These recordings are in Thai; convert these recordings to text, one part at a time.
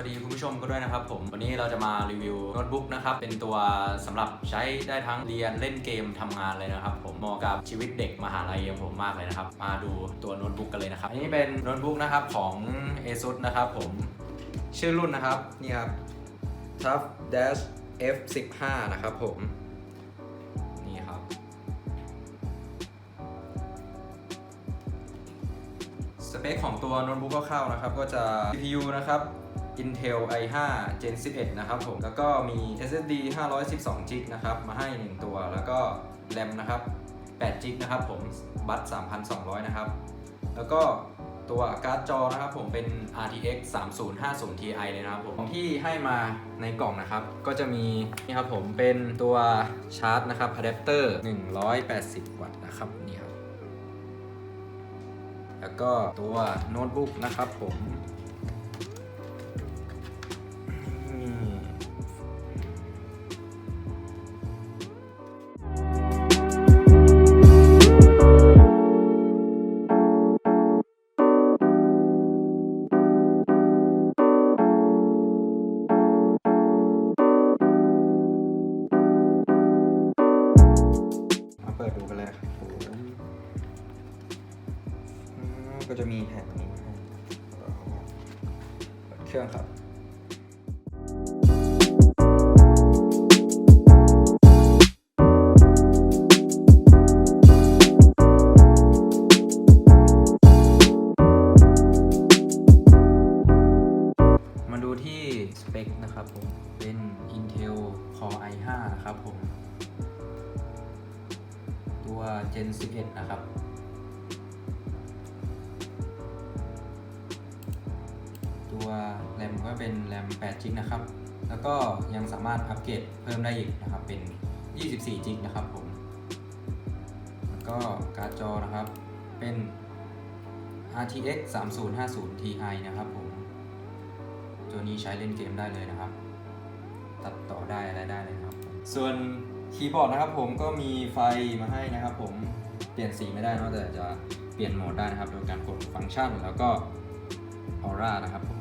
วัสดีคุณผู้ชมก็ด้วยนะครับผม วันนี้เราจะมารีวิวโน้ตบุ๊กนะครับ เป็นตัวสำหรับใช้ได้ทั้งเรียนเล่นเกมทำงานเลยนะครับ ผมเหมาะกับชีวิตเด็กมหาลัยอย่างผมมากเลยนะครับ มาดูตัวโน้ตบุ๊กกันเลยนะครับ อันนี้เป็นโน้ตบุ๊กนะครับของ ASUS นะครับ ผมชื่อรุ่นนะครับ นี่ครับ Tough Dash F15 นะครับผมนี่ครับ สเปคของตัวโน้ตบุ๊กคร่าวๆนะครับ ก็จะ CPU นะครับ Intel i5 Gen 11 นะครับผม แล้วก็มี SSD 512 g b นะครับ มาให้ 1 ตัว แล้วก็ RAM นะครับ8 g b นะครับผม บัต3,200 นะครับ แล้วก็ตัวการ์ดจอนะครับผมเป็น RTX 3050 Ti เลยนะครับผมของที่ให้มาในกล่องนะครับ ก็จะมีนี่ครับผมเป็นตัวชาร์จนะครับอะแดปเตอร์ 180 วัตต์นะครับนี่ครับแล้วก็ตัวโน้ตบุ๊กนะครับผม ก็จะมีแผ่นนี้เปิดเครื่องครับมาดูที่สเปคนะครับผมเป็น Intel Core i5 นะครับผม ตัว Gen 11 นะครับ ตัวแรมก็เป็นแรม8 g b นะครับ แล้วก็ยังสามารถอัปเกรดเพิ่มได้อีกนะครับ เป็น 24 g b นะครับผม แล้วก็การ์ดจอนะครับ เป็น RTX 3050 Ti นะครับผม ตัวนี้ใช้เล่นเกมได้เลยนะครับ ตัดต่อได้อะไรได้เลยครับ ส่วนคีย์บอร์ดนะครับผมก็มีไฟมาให้นะครับผม เปลี่ยนสีไม่ได้นอะแต่จะเปลี่ยนโหมดได้นะครับ โดยการกดฟังก์ชันแล้วก็ออร่านะครับผม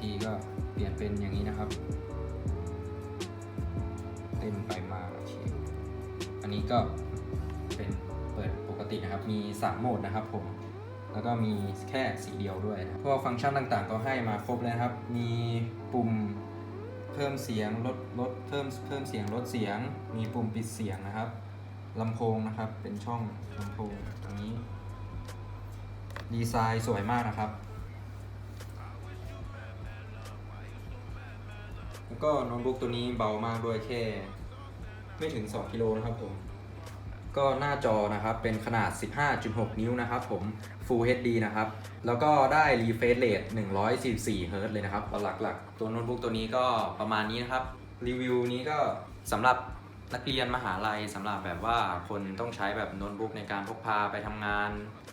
ทีก็เปลี่ยนเป็นอย่างนี้นะครับเต้นไปมาโอเคอันนี้ก็เป็นเปิดปกตินะครับ มี 3 โหมดนะครับผม แล้วก็มีแค่สีเดียวด้วยนะพวกฟังก์ชันต่างๆ ก็ให้มาครบเลยครับ มีปุ่มเพิ่มเสียงลดลดเพิ่มเพิ่มเสียงลดเสียง มีปุ่มปิดเสียงนะครับลำโพงนะครับเป็นช่องลำโพงตรงนี้ ดีไซน์สวยมากนะครับ ก็โน้ตบุ๊กตัวนี้เบามากด้วยแค่ ไม่ถึง 2กิโลนะครับผม ก็หน้าจอนะครับเป็นขนาด 15.6 นิ้วนะครับผม Full HD นะครับ แล้วก็ได้ refresh rate 144 Hz เลยนะครับหลักๆ ตัวโน้ตบุ๊กตัวนี้ก็ประมาณนี้นะครับ รีวิวนี้ก็สำหรับนักเรียนมหาลัยสำหรับแบบว่าคนต้องใช้แบบโน้ตบุ๊กในการพกพาไปทำงาน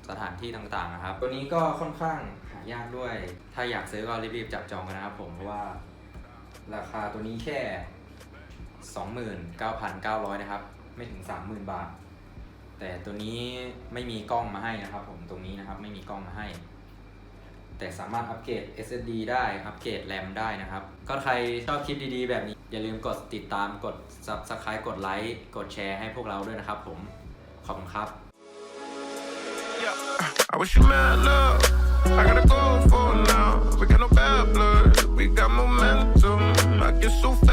สถานที่ต่างๆนะครับ ตัวนี้ก็ค่อนข้างหายากด้วย ถ้าอยากซื้อก็รีบๆจับจองกันนะครับผมเพราะว่า ราคาตัวนี้แค่ 29,900 นะครับ ไม่ถึง 30,000 บาท แต่ตัวนี้ไม่มีกล้องมาให้นะครับ ผมตรงนี้นะครับไม่มีกล้องมาให้ แต่สามารถอัปเกรด SSD ได้อัปเกรด RAM ได้นะครับ ก็ใครชอบคลิปดีๆ แบบนี้ อย่าลืมกดติดตามกด Subscribe กดไลค์กดแชร์ให้พวกเราด้วยนะครับผม ขอบคุณครับ Yeah, I wish you mad love. I gotta go for now. We got no bad so